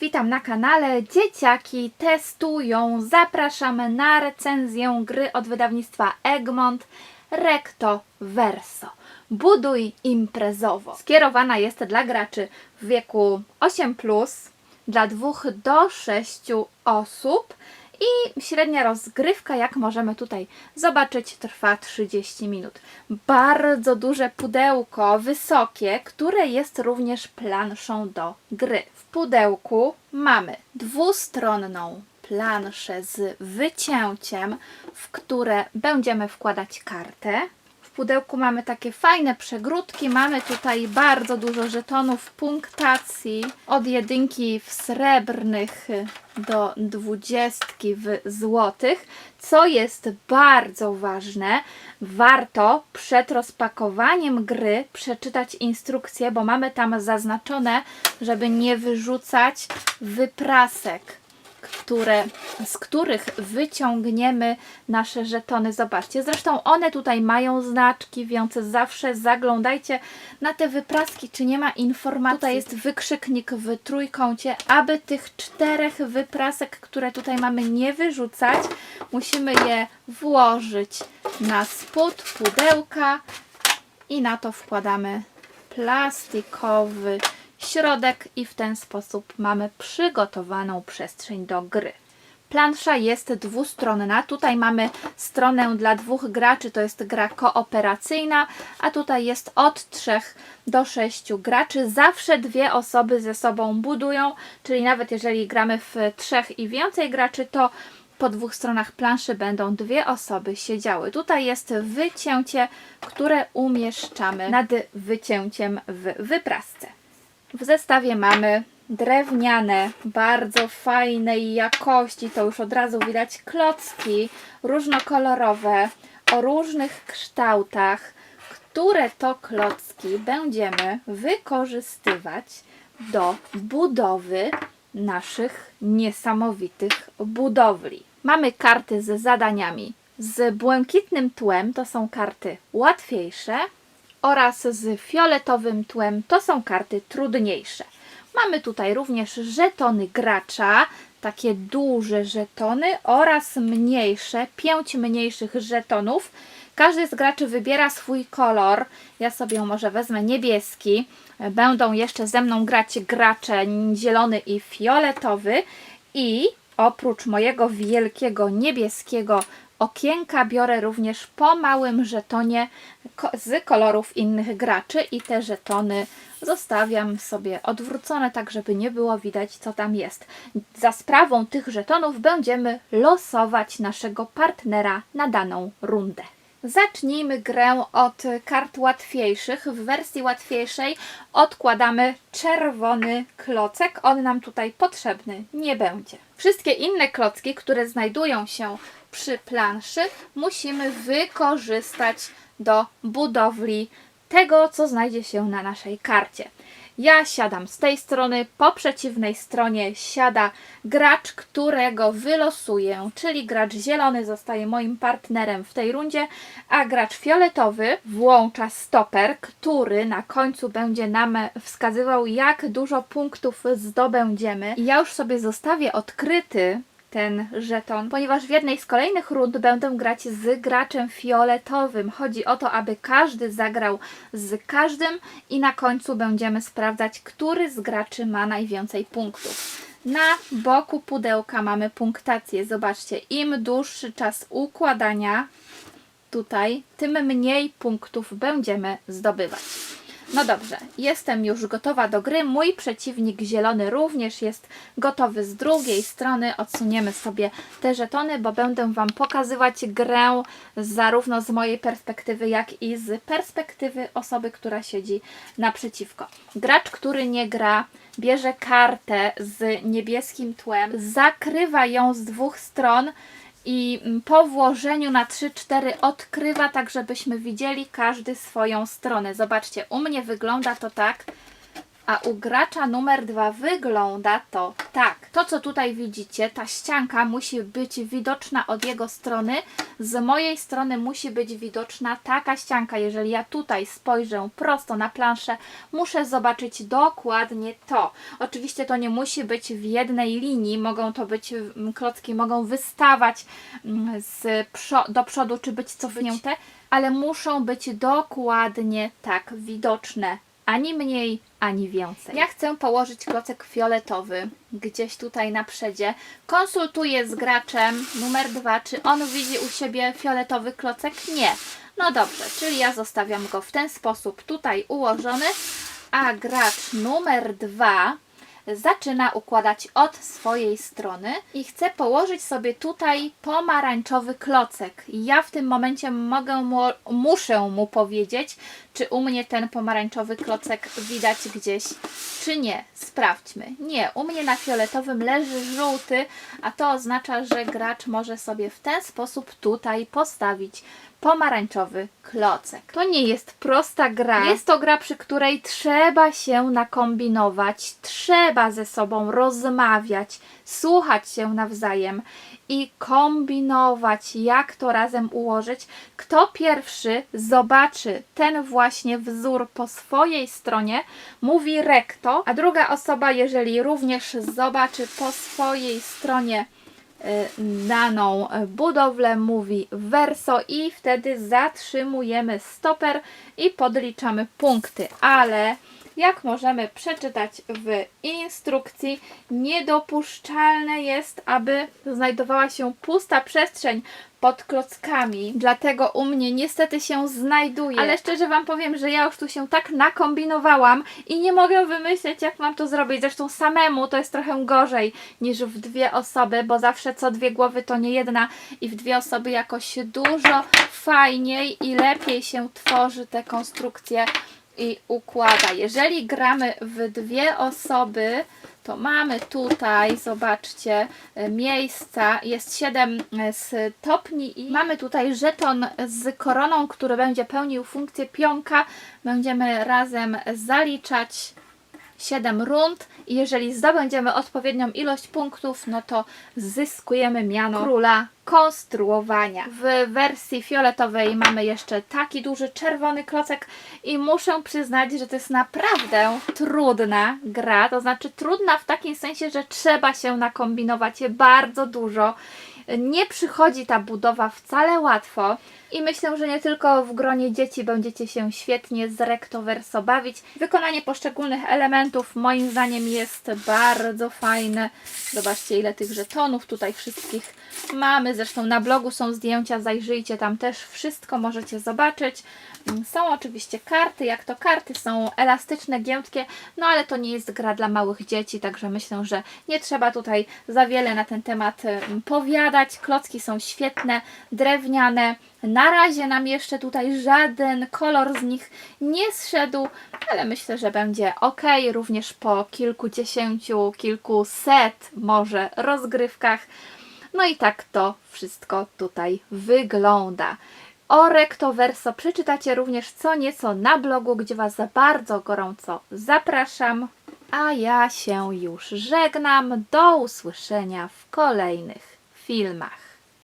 Witam na kanale. Dzieciaki testują. Zapraszamy na recenzję gry od wydawnictwa Egmont Recto Verso. Buduj imprezowo. Skierowana jest dla graczy w wieku 8 dla 2 do 6 osób i średnia rozgrywka, jak możemy tutaj zobaczyć, trwa 30 minut. Bardzo duże pudełko, wysokie, które jest również planszą do gry. W pudełku mamy dwustronną planszę z wycięciem, w które będziemy wkładać kartę. W pudełku mamy takie fajne przegródki. Mamy tutaj bardzo dużo żetonów punktacji. Od jedynki w srebrnych do dwudziestki w złotych. Co jest bardzo ważne, warto przed rozpakowaniem gry przeczytać instrukcję, bo mamy tam zaznaczone, żeby nie wyrzucać wyprasek które, z których wyciągniemy nasze żetony. Zobaczcie, zresztą one tutaj mają znaczki, więc zawsze zaglądajcie na te wypraski, czy nie ma informacji. Tutaj jest wykrzyknik w trójkącie, aby tych czterech wyprasek, które tutaj mamy nie wyrzucać, musimy je włożyć na spód pudełka i na to wkładamy plastikowy środek i w ten sposób mamy przygotowaną przestrzeń do gry. Plansza jest dwustronna. Tutaj mamy stronę dla dwóch graczy, to jest gra kooperacyjna, a tutaj jest od 3 do 6 graczy. Zawsze dwie osoby ze sobą budują, czyli nawet jeżeli gramy w trzech i więcej graczy, to po dwóch stronach planszy będą dwie osoby siedziały. Tutaj jest wycięcie, które umieszczamy nad wycięciem w wyprasce. W zestawie mamy drewniane, bardzo fajnej jakości, to już od razu widać klocki różnokolorowe o różnych kształtach, które to klocki będziemy wykorzystywać do budowy naszych niesamowitych budowli. Mamy karty z zadaniami z błękitnym tłem, to są karty łatwiejsze, oraz z fioletowym tłem to są karty trudniejsze. Mamy tutaj również żetony gracza, takie duże żetony oraz mniejsze, pięć mniejszych żetonów. Każdy z graczy wybiera swój kolor. Ja sobie może wezmę niebieski. Będą jeszcze ze mną grać gracze zielony i fioletowy. I oprócz mojego wielkiego niebieskiego okienka biorę również po małym żetonie z kolorów innych graczy i te żetony zostawiam sobie odwrócone, tak żeby nie było widać co tam jest. Za sprawą tych żetonów będziemy losować naszego partnera na daną rundę. Zacznijmy grę od kart łatwiejszych. W wersji łatwiejszej odkładamy czerwony klocek. On nam tutaj potrzebny nie będzie. Wszystkie inne klocki, które znajdują się przy planszy, musimy wykorzystać do budowli tego, co znajdzie się na naszej karcie. Ja siadam z tej strony, po przeciwnej stronie siada gracz, którego wylosuję, czyli gracz zielony zostaje moim partnerem w tej rundzie, a gracz fioletowy włącza stoper, który na końcu będzie nam wskazywał, jak dużo punktów zdobędziemy. Ja już sobie zostawię odkryty ten żeton, ponieważ w jednej z kolejnych rund będę grać z graczem fioletowym. Chodzi o to, aby każdy zagrał z każdym i na końcu będziemy sprawdzać, który z graczy ma najwięcej punktów. Na boku pudełka mamy punktację. Zobaczcie, im dłuższy czas układania tutaj, tym mniej punktów będziemy zdobywać. No dobrze, jestem już gotowa do gry. Mój przeciwnik zielony również jest gotowy z drugiej strony. Odsuniemy sobie te żetony, bo będę Wam pokazywać grę zarówno z mojej perspektywy, jak i z perspektywy osoby, która siedzi naprzeciwko. Gracz, który nie gra, bierze kartę z niebieskim tłem, zakrywa ją z dwóch stron i mm, po włożeniu na 3-4 odkrywa tak, żebyśmy widzieli każdy swoją stronę. Zobaczcie, u mnie wygląda to tak, A u gracza numer dwa wygląda to tak. To, co tutaj widzicie, ta ścianka musi być widoczna od jego strony. Z mojej strony musi być widoczna taka ścianka. Jeżeli ja tutaj spojrzę prosto na planszę, muszę zobaczyć dokładnie to. Oczywiście to nie musi być w jednej linii, mogą to być mm, klocki, mogą wystawać mm, z do przodu, czy być cofnięte, ale muszą być dokładnie tak widoczne. Ani mniej, ani więcej. Ja chcę położyć klocek fioletowy gdzieś tutaj na przedzie. Konsultuję z graczem numer dwa, czy on widzi u siebie fioletowy klocek? Nie. No dobrze, czyli ja zostawiam go w ten sposób tutaj ułożony, a gracz numer dwa zaczyna układać od swojej strony i chcę położyć sobie tutaj pomarańczowy klocek. Ja w tym momencie mogę mu, muszę mu powiedzieć, czy u mnie ten pomarańczowy klocek widać gdzieś, czy nie. Sprawdźmy. Nie, u mnie na fioletowym leży żółty, a to oznacza, że gracz może sobie w ten sposób tutaj postawić pomarańczowy klocek. To nie jest prosta gra. Jest to gra, przy której trzeba się nakombinować, trzeba ze sobą rozmawiać, słuchać się nawzajem i kombinować, jak to razem ułożyć. Kto pierwszy zobaczy ten właśnie wzór po swojej stronie, mówi recto, a druga osoba, jeżeli również zobaczy po swojej stronie daną y, budowlę mówi verso i wtedy zatrzymujemy stoper i podliczamy punkty, ale jak możemy przeczytać w instrukcji, niedopuszczalne jest, aby znajdowała się pusta przestrzeń pod klockami. Dlatego u mnie niestety się znajduje. Ale szczerze Wam powiem, że ja już tu się tak nakombinowałam i nie mogę wymyśleć, jak mam to zrobić. Zresztą samemu to jest trochę gorzej niż w dwie osoby, bo zawsze co dwie głowy to nie jedna i w dwie osoby jakoś dużo fajniej i lepiej się tworzy te konstrukcje i układa. Jeżeli gramy w dwie osoby, to mamy tutaj, zobaczcie, e, miejsca, jest 7 stopni i mamy tutaj żeton z koroną, który będzie pełnił funkcję pionka. Będziemy razem zaliczać 7 rund jeżeli zdobędziemy odpowiednią ilość punktów, no to zyskujemy miano króla konstruowania. W wersji fioletowej mamy jeszcze taki duży czerwony klocek i muszę przyznać, że to jest naprawdę trudna gra, to znaczy trudna w takim sensie, że trzeba się nakombinować bardzo dużo. Nie przychodzi ta budowa wcale łatwo i myślę, że nie tylko w gronie dzieci będziecie się świetnie z recto verso bawić. Wykonanie poszczególnych elementów moim zdaniem jest bardzo fajne. Zobaczcie ile tych żetonów tutaj wszystkich mamy. Zresztą na blogu są zdjęcia, zajrzyjcie tam też wszystko możecie zobaczyć. Są oczywiście karty, jak to karty są elastyczne, giętkie, no ale to nie jest gra dla małych dzieci, także myślę, że nie trzeba tutaj za wiele na ten temat em, powiadać. Klocki są świetne, drewniane. Na razie nam jeszcze tutaj żaden kolor z nich nie zszedł, ale myślę, że będzie ok, również po kilkudziesięciu, kilkuset może rozgrywkach. No i tak to wszystko tutaj wygląda. O recto verso przeczytacie również co nieco na blogu, gdzie Was bardzo gorąco zapraszam. A ja się już żegnam. Do usłyszenia w kolejnych filmach.